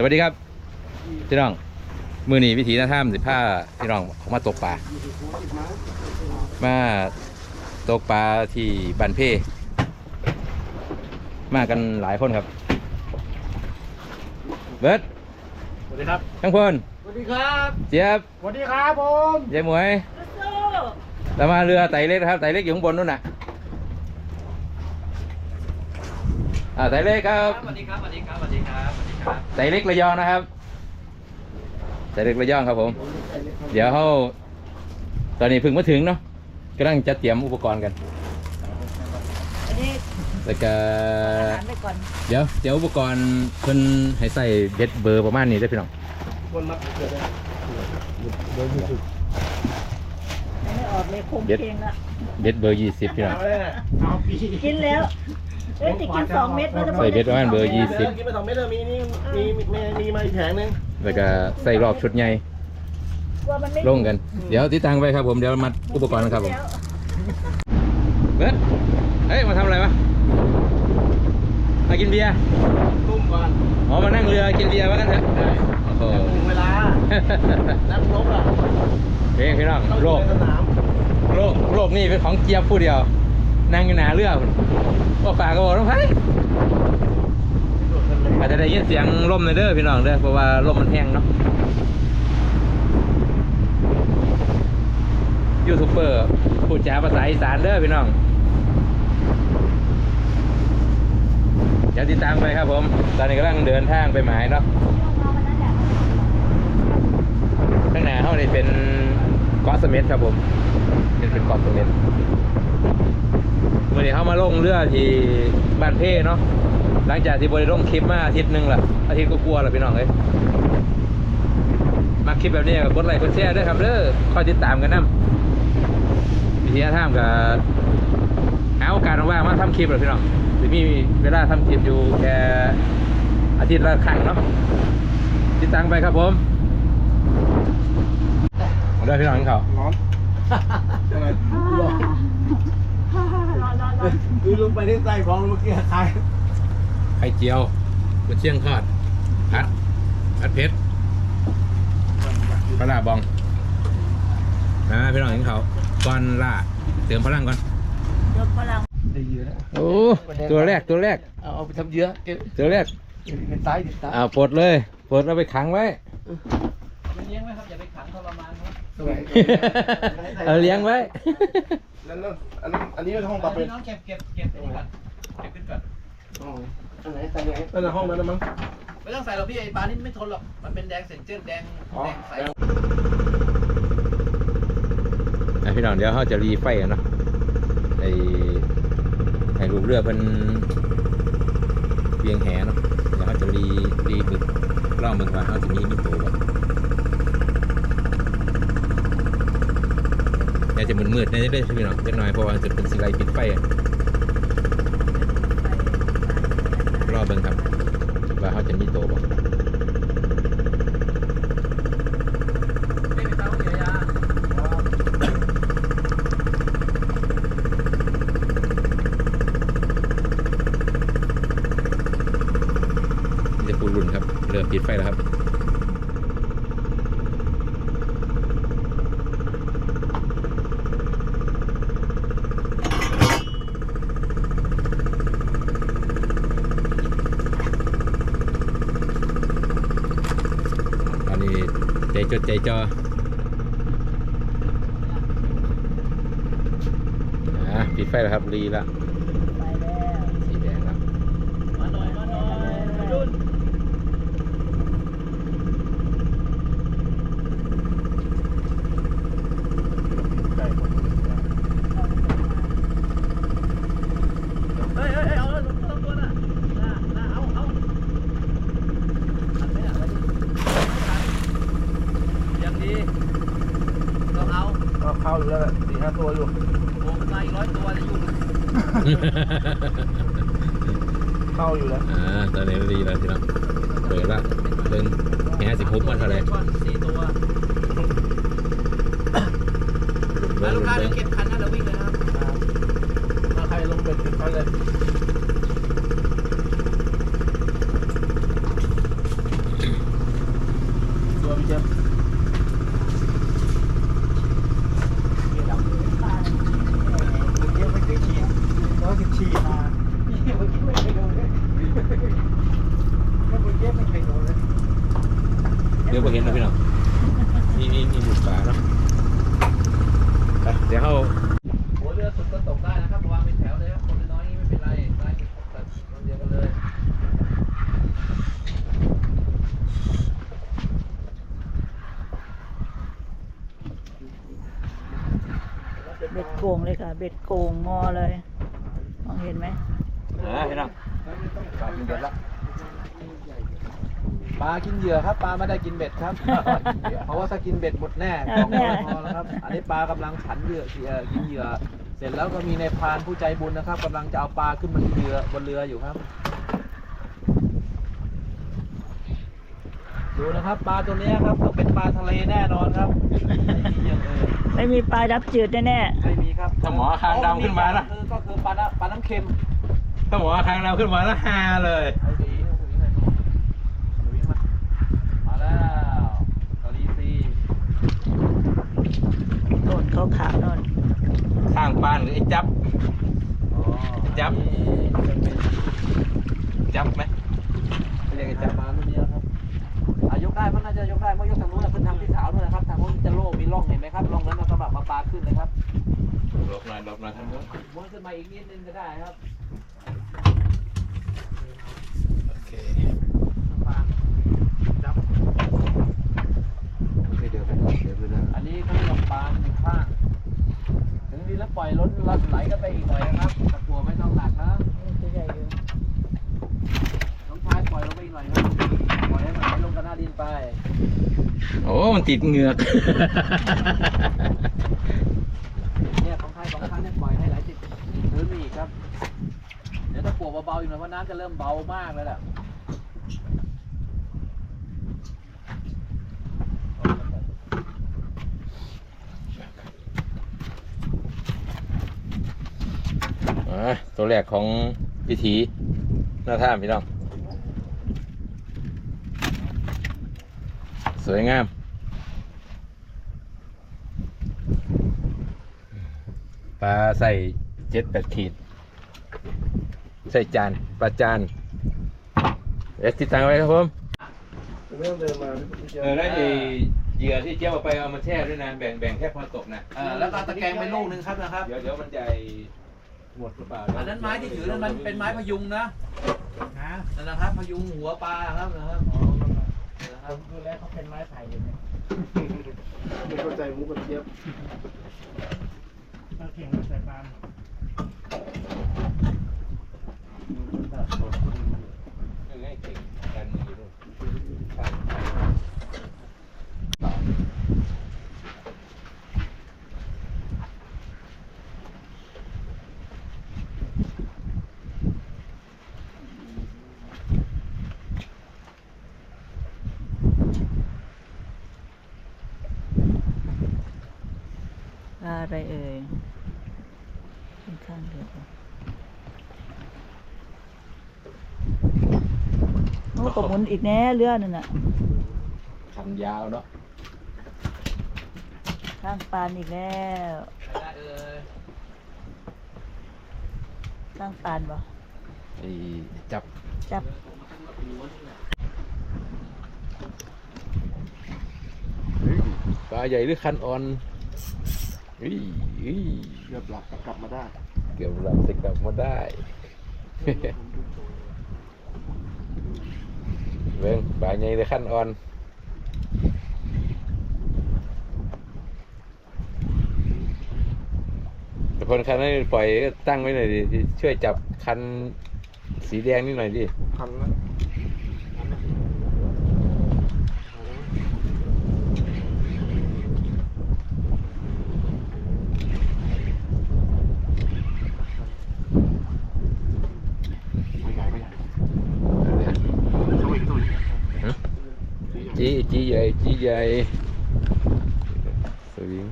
สวัสดีครับพี่น้องมือหนีวิถีหน้าถ้ำสิผ้าพี่น้องออกมาตกปลามาตกปลาที่บันเพมากันหลายคนครับ เบิร์ดสวัสดีครับทั้งพลสวัสดีครับเจี๊ยบสวัสดีครับผมยายหมวยแล้วมาเรือไต่เล็กนะครับไต่เล็กอยู่ข้างบนนู่นน่ะ อ่าไต่เล็กครับสวัสดีครับสวัสดีครับสวัสดีครับสวัสดีครับไต่เล็กระยองนะครับไต่เล็กระยองครับผม เดี๋ยวเขาตอนนี้เพิ่งมาถึงเนาะกำลังจะเตรียมอุปกรณ์กันอันนี้แล้วก็ถามไปก่อนเดี๋ยวเดี๋ยวอุปกรณ์เพิ่นให้ใส่เบ็ดเบอร์ประมาณนี้ได้อพี่น้องคนมักเกิดเลยยังไม่ออกเลยคงเพลงละเบ็ดเบอร์ยี่สิบพี่น้องเอาเลยนะเอาปีกินแล้ว เอ้ยจะกินสองเม็ดมันจะหมดใส่เบ็ดประมาณเบอร์ยี่สิบกินไปสองเม็ดเลยมีนี่มีมีมีมาอีกแผงนึงแล้วก็ใส่รอบชุดใหญ่กลัวมันไม่ลงกัน เดี๋ยวติดตั้งไว้ครับผม เดี๋ยวมัดอุปกรณ์นะครับผมแล้วเบ็ดเฮ้ย มาทำอะไรวะมากินเบียร์ตุ้มก่อน อ๋อ มานั่งเรือกินเบียร์ว่ากันเถอะโอ้โหถึงเวลา นับลบอะเพลงพี่น้องต้องโลกเดินสนามโลกโลกนี่เป็นของเกียบผู้เดียว นั่งอยู่หน้าเรือพุ่นว่าฝากก็บอกต้องไปอาจจะได้ยินเสียงลมในอยเด้อพี่น้องเด้อเพราะว่าลมมันแห้งเนาะยูทูบเบอร์พูดจาภาษาอีสานเด้อพี่น้องเดี๋ยวติดตามไปครับผม ตอนนี้กำลังเดินทางไปหมายเนาะข้างหน้าเขานี่เป็นเกาะเสม็ดครับผมเป็นเป็นเกาะเสม็ด วันนี้เขามาลงเรือที่บ้านเพ่เนาะหลังจากที่บริลงคลิปมาอาทิตย์หนึงละอาทิตย์ก็กลัวๆละพี่น้องเอ้ยมาคลิปแบบนี้ก็กดไลค์กดแชร์ด้วยครับเด้อคอยติดตามกันนะวิธีท่ามกับหาโอกาสว่างๆมาทำคลิปเลยพี่น้องหรือมีเวลาทำคลิปอยู่แค่อาทิตย์ละครั้งเนาะติดตามไปครับผมมาด้วยพี่น้องเขาร้อนอะไรร้อน รอรอรอ คือลงไปที่ใต้ของเมื่อกี้ใครไข่เจียวกุนเชียงทอดผัดผัดเผ็ดปลาร้าบองนะพี่น้องเห็นเขาก่อนล่าเติมพลังก่อน เดี๋ยวพลังได้เยอะแล้วโอ้ ตัวแรกตัวแรก เอาเอาไปทำเยอะเก็บตัวแรกเป็นตายติดตายอ่าปลดเลยปลดเอาไปขังไว้เป็นเลี้ยงไหมครับ อย่าไปขังทรมานครับ เอาเลี้ยงไว้นั่นนั่นอันนี้อันนี้เป็นห้องปรับเป็นน้องเก็บเก็บเก็บขึ้นก่อนเก็บขึ้นก่อนอันไหนใส่ไหนนั่นนะห้องนั้นนะมั้งไม่ต้องใส่หรอกพี่ไอ้ปลานี่ไม่ทนหรอก มันเป็นแดงเซนเจอร์แดงอ๋อแดงใสอะพี่น้องเดี๋ยวเขาจะรีไฟกันเนาะไอไอลูกเรือเป็นเวียงแหเนาะเดี๋ยวเขาจะรีรีบึกล่องมึงว่าเขาจะมีมิโตบ่เดี๋ ยวจะมืดๆนเรื่อยๆพี่น้องจักหน่อยเพราะว่าจะเป็นสิไลปิดไฟอะรอบเบิ่งครับ ว่าเขาจะมีโตบ่จะปูรุ่นครับ เริ่มปิดไฟแล้วครับ อันนี้ใจดใจจอปิดไฟแล้วครับรีละ ไปแล้ว สีแดงแล้ว มาหน่อยมาหน่อยมาดุน เฮ้ยเฮ้ยเฮ้ยเอาเลยลงตัวตัวน่ะน่ะน่ะเอาเอาอัดไม่อัดไว้ดิยังดีต้องเอา ก็เข้าอยู่แล้วแหละสี่ห้าตัวอยู่ โอ้มันมาอีกร้อยตัวจะยุ่ง เข้าอยู่แล้วอ่าตอนนี้รีแล้วทีละเปิดละเดินแง่สิบหกมันเท่าไหร่ก้อนสี่ตัวเบิ้มางลูกค้าเบิ้เดี๋ยงวเก็บคันนะเดี๋ยววิ่งเลยนะครับ ถ้าใครลงเป็นติดกันเลย เบ็ดโกง เลยค่ะเบ็ดโกงงอเลย มองเห็นไหมอ่าพี่น้องปลากินเบ็ดละปลากินเหยื่อครับปลาไม่ได้กินเบ็ดครับ เพราะว่าถ้ากินเบ็ดหมดแน่ของไม่พอแล้วครับ อันนี้ปลากำลังฉันเหยื่อเอ่อกินเหยื่อ เสร็จแล้วก็มีในายพรานผู้ใจบุญนะครับกำลังจะเอาปลาขึ้นมาที่เรือบนเรืออยู่ครับ ดูนะครับปลาตัวเนี้ยครับต้องเป็นปลาทะเลแน่นอนครับไม่มีอย่างอื่นไม่มีปลาดับจืดแน่ไม่มีครับถ้าหมอคางดำขึ้นมานะ คือก็คือปลาน้ำปลาน้ำเค็มถ้าหมอคางดำขึ้นมาแล้วฮาเลยไอ้ดีสวิงเลยสวิงมามาแล้วกะลีซีๆโน่นเขาขาวๆโน่นข้างปานหรือไอ้จับ อ๋อจับ อันนี้จะเป็นจับไหมไม่เรียกไอ้จัจับบมารุ่นนี้แล้วครับอายก ได้มันน่าจะยกได้เมื่อยกทางนู้นนะขึ้นทางที่สาวด้วยนะครับทางนู้นจะโล่มีร่องเห็นไหมครับร่องนั้นเราสำหรับมาปลาขึ้นเลยครับหลบหน่อยหลบหน่อยท่านผู้ชมม้วนขึ้นมาอีกนิดนึงก็ได้ครับโอเคปลาจับเดี๋ยวไปเดี๋ยวไปนะอันนี้เขาเรียกว่าปลาหนึ่งข้างถึงดีแล้วปล่อยล้นไหลกันไปอีกหน่อยนะครับตะกัวไม่ต้องหนักนะนี่ตัวใหญ่อยู่น้องชายปล่อยลงไปอีกหน่อยครับปล่ อยให้มันไหลลงกับหน้าดินไป โอ้ มันติดเหงือก เนี่ยของใครของท่านเนี่ยปล่อยให้ไหลติดติดพื้นไปอีกครับ เดี๋ยวถ้าปวกเบาๆอีกหน่อยเพราะน้ำจะเริ่มเบามากแล้วแหละอ่าตัวแรกของพิธีหน้าท่ามพี่น้อง สวยงาม ปลาใส่เจ็ดแปดขีด ใส่จานปลาจานเอสติดตังไว้ครับผมไม่ต้องเดินมาพี่เจเออแล้วไอ้เหยื่อที่เจี๊ยบเอาไปเอามาแช่ด้วยนะแบ่งแบ่งแค่พอตกนะเออแล้วก็ตะแกรงไปลูกหนึ่งครับนะครับ เดี๋ยวเดี๋ยวมันจะหมดหรือเปล่าอันนั้นไม้ที่ถือนั้นมันเป็นไม้พยุงนะนั่นนะครับพยุงหัวปลาครับนะครับนะครับดูแลเขาเป็นไม้ไผ่อยู่เนี่ยไม่เข้าใจมุกกระเทียบเราเข่งใส่ปลาเออให้เก่งการมืออยู่นู่น ปลา อะไรเอ่ยข้างข้างๆเรือโอ้ก็หมุนอีกแน่เรือนั่นน่ะคันยาวเนาะข้างปานอีกแล้วใช้ได้เอ่ยข้างปานบ่ไอ้จับ จับปลาใหญ่หรือคันอ่อน อุ้ยอุ้ยเกือบหลับกลับมาได้เกือบหลับแต่กลับมาได้เบิ่งปลาใหญ่หรือคันอ่อนแต่คนคันนั้นปล่อยก็ตั้งไว้หน่อยดิช่วยจับคันสีแดงนิดหน่อยดิพันแล้วไม่ใหญ่ไม่ใหญ่ตัวอีกตัวอีก จี จีใหญ่จีใหญ่สวิง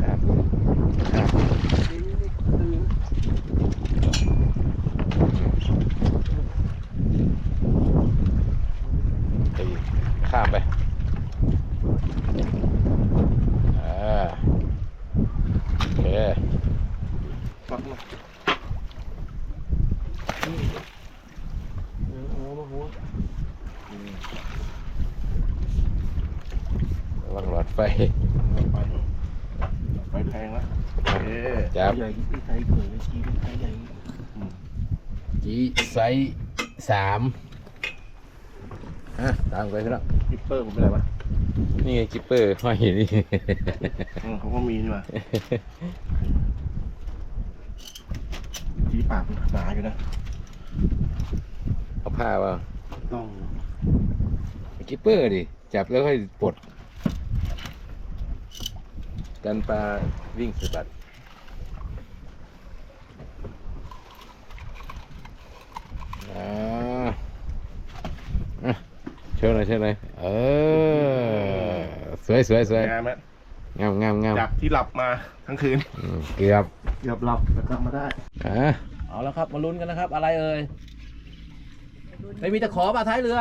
ครับครับตีข้ามไป ครับ ใหญ่ที่ไซส์เผยชี้เป็นไซส์ใหญ่จีไซส์สามอะตามไปพี่น้องกิปเปอร์ผมเป็นไรวะนี่ไงกิปเปอร์ห้อยอยู่นี่ อืมเขาก็มีนี่มาจีปากมันหนาอยู่นะเอาผ้าว่าต้องกิปเปอร์ดิจับแล้วค่อยปลดกันปลาวิ่งสะบัดอ่าอะ เชิญเลยเชิญเลยเออ สวยสวยสวยงามไหมงามงามงามจากที่หลับมาทั้งคืนอืมเกือบเกือบหลับแต่กลับมาได้ อะเอาแล้วครับมาลุ้นกันนะครับ อะไรเอ่ยไม่มีตะขอป่ะท้ายเรือ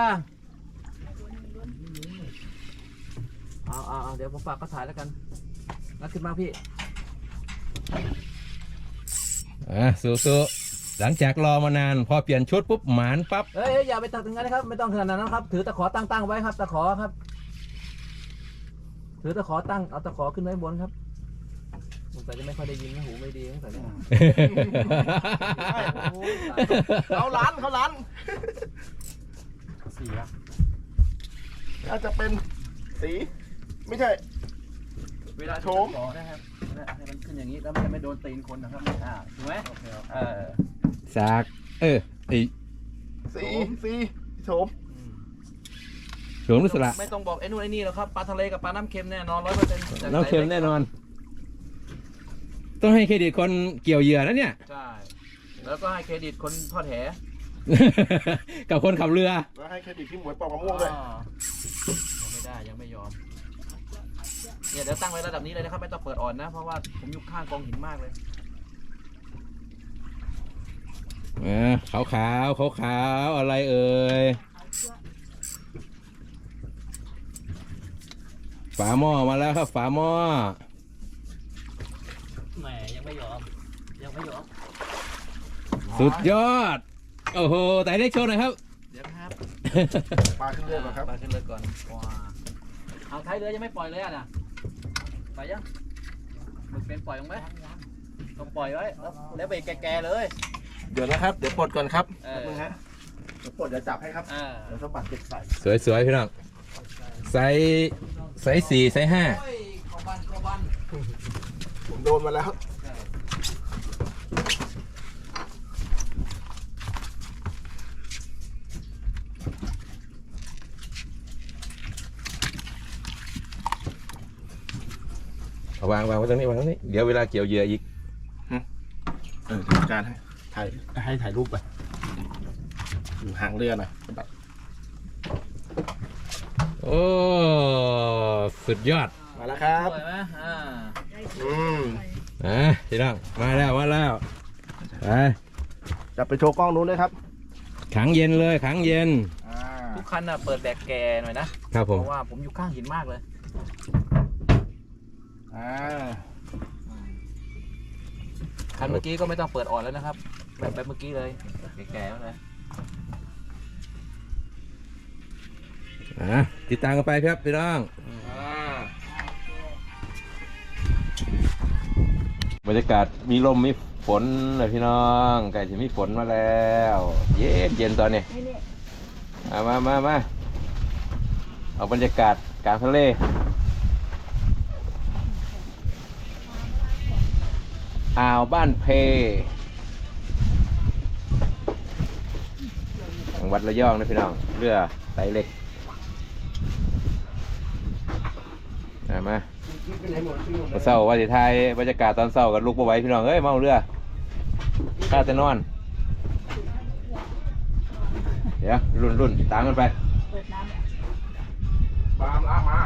เอาเอาเอาเดี๋ยวผมฝากก็ถ่ายแล้วกันนัดขึ้นมาพี่ อะสู้ๆ หลังจากรอมานานพอเปลี่ยนชุดปุ๊บหมานปั๊บเอ้ยเอ้ยอย่าไปตักถึงนั้นนะครับ ไม่ต้องขนาดนั้นนะครับ ถือตะขอตั้งตั้งไว้ครับ ตะขอครับ ถือตะขอตั้งเอาตะขอขึ้นไว้บนครับสงสัยจะไม่ค่อยได้ยินนะหูไม่ดีสงสัยเนี่ยเขาล้านเขาล้านสีอะน่าจะเป็นสี ไม่ใช่ เวลาโชมขอนะครับให้มันขึ้นอย่างนี้แล้วมันจะไม่โดนตีนคนนะครับอ่าถูกไหมเออ สากเออไอสีสีโฉมสวมนุสระไม่ต้องบอกไอ้นู่นไอ้นี่หรอกครับปลาทะเลกับปลาน้ำเค็มแน่นอนร้อยเปอร์เซ็นต์น้ำเค็มแน่นอน ต้องให้เครดิตคนเกี่ยวเหยื่อนะเนี่ยใช่แล้วก็ให้เครดิตคนทอดแหกับคนขับเรือแล้วให้เครดิตพี่หมวยปอกมะม่วงด้วยอ๋อยังไม่ได้ยังไม่ยอมเนี่ยเดี๋ยวตั้งไว้ระดับนี้เลยนะครับไม่ต้องเปิดอ่อนนะ เพราะว่าผมอยู่ข้างกองหินมากเลย เออ ขาวขาวขาวขาวๆอะไรเอ่ยฝาหม้อมาแล้วครับฝาหม้อแหมยังไม่ยอมยังไม่ยอมสุดยอด โอ้โหแต่เล็กโชว์หน่อยครับ เดี๋ยวนะครับปลาขึ้นเรือก่อนครับปลาขึ้นเรือก่อนว้าเอาท้ายเรือยังไม่ปล่อยเลยอะนะปล่อยยังมึกเป็นปล่อยลงไหมต้องปล่อยไว้แล้วแล้วเบรกแก่ๆเลย เดี๋ยวนะครับ เดี๋ยวปลดก่อนครับเออแป๊บนึงฮะเดี๋ยวปลดเดี๋ยวจับให้ครับ อ่าเดี๋ยวสะบัดเก็บใส่สวยสวยๆพี่น้องไซส์ไซส์สี่ไซส์ห้าโอ้ยขอบันขอบันผมโดนมาแล้วเอาวางวางไว้ตรงนี้วางตรงนี้เดี๋ยวเวลาเกี่ยวเหยื่ออีก เออจัดการให้ ถ่ายให้ถ่ายรูปไปอยู่ห่างเรือหน่อยสะบัดโอ้ สุดยอด มาแล้วครับสวยไหมอ่าอืมอะพี่น้องมาแล้วมาแล้วไปจับไปโชว์กล้องนู้นด้วยครับขังเย็นเลยขังเย็น อ่าทุกคันน่ะเปิดแบกแกหน่อยนะครับผเพม ราะว่าผมอยู่ข้างหินมากเลย อ่าคันเมื่อกี้ก็ไม่ต้องเปิดอ่อนแล้วนะครับ แบบแบบเมื่อกี้เลยแก่ๆเลยอะติดตามกันไปครับพี่น้องอ่าบรรยากาศมีลมมีฝนเลยพี่น้องไก่จะมีฝนมาแล้ว เย็นเย็นตอนนี้นี่นี่มามามามาเอาบรรยากาศกลางทะเลอ่าวบ้านเพ งหวัดระยองนะพี่น้อง เรือไตเล็กมามาเศร้าว่าสิไทยบรรยากาศตอนเศร้ากับลูกบ่ไว้พี่น้องเอ้ยเมาเรือข้าแต่นอน เดี๋ยวรุ่นรุ่นตามกันไปปามลามา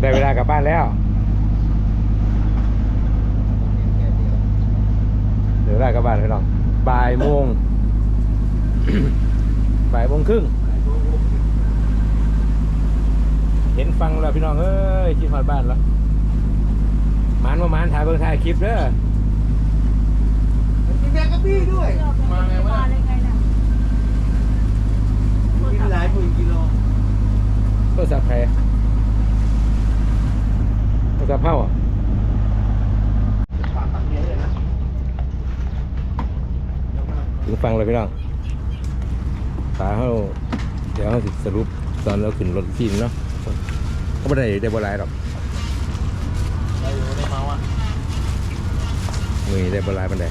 ได้เวลากลับบ้านแล้วเดี๋ยวเวลากลับบ้านพี่น้องบ่ายโมง บ่ายโมงครึ่งเห็นฟังแล้วพี่น้องเอ้ยชิดฮอดบ้านแล้วมานว่ามานถ่ายเบิ่งถ่ายคลิปเด้อมีแมกกาพี่ด้วย มาไงวะกินหลายหมื่นกิโลโทรศัพท์ก็สะเรพท์าอะถึงฟังเลยพี่น้อง ปลาเขาเดี๋ยวเขาสิสรุปตอนเราขึ้นรถทีนเนาะก็ไม่ได้ได้บ่หลายหรอกได้อยู่ได้เมาอะมือได้บ่หลายมันได้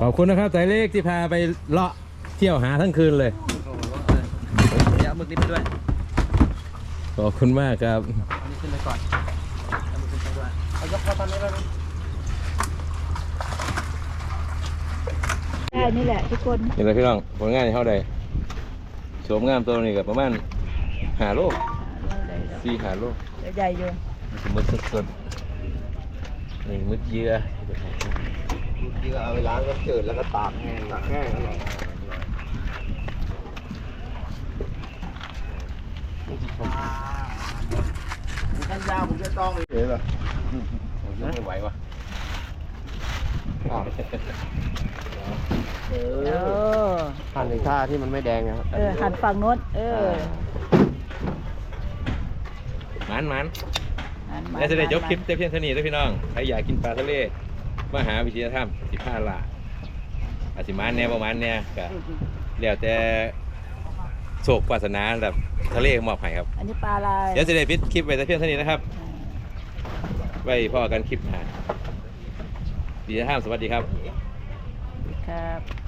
ขอบ คุณนะครับสายเลขที่พาไปเลาะเที่ยวหาทั้งคืนเลยเดี๋ยวเอาหมึกนี้ไปด้วยขอบคุณมากครับอันนี้ขึ้นไปก่อนเอาหมึกขึ้นไปด้วยเอายกเข้าตอนนี้แล้วนะได้นี่แหละทุกคนนี่แหละพี่น้องผลงานที่เขาได้โฉมงามตัวนี้กับประมาณหาโลกสี่หาโลกใหญ่อยู่มันจะมืดสดๆนี่มืดเยื่อ ที่เอาไปล้างก็จืดแล้วก็ตากแห้งตากแห้งอร่อยท่านยาวผมจะต้องเลยเหรอผมยังไม่ไหววะเอเออหั่นในท่าที่มันไม่แดงนะครับ เออ หันฝั่งโน้นเออมันมันหันมาและจะได้จบคลิปแต่เพียงเท่านี้เด้อพี่น้อง ใครอยากกินปลาทะเล มาหาวิทยาธรรมสิบห้าละอาจสิมานแนวประมาณเนี้ยก็แล้วแต่โศกวาสนาแบบทะเลมอบให้ครับอันนี้ปลาลายเดี๋ยวจะได้ปิดคลิปไว้แต่เพียงเท่านี้นะครับ ไว้พอกันคลิปหน้าวิทยาธรรมสวัสดีครับ ครับ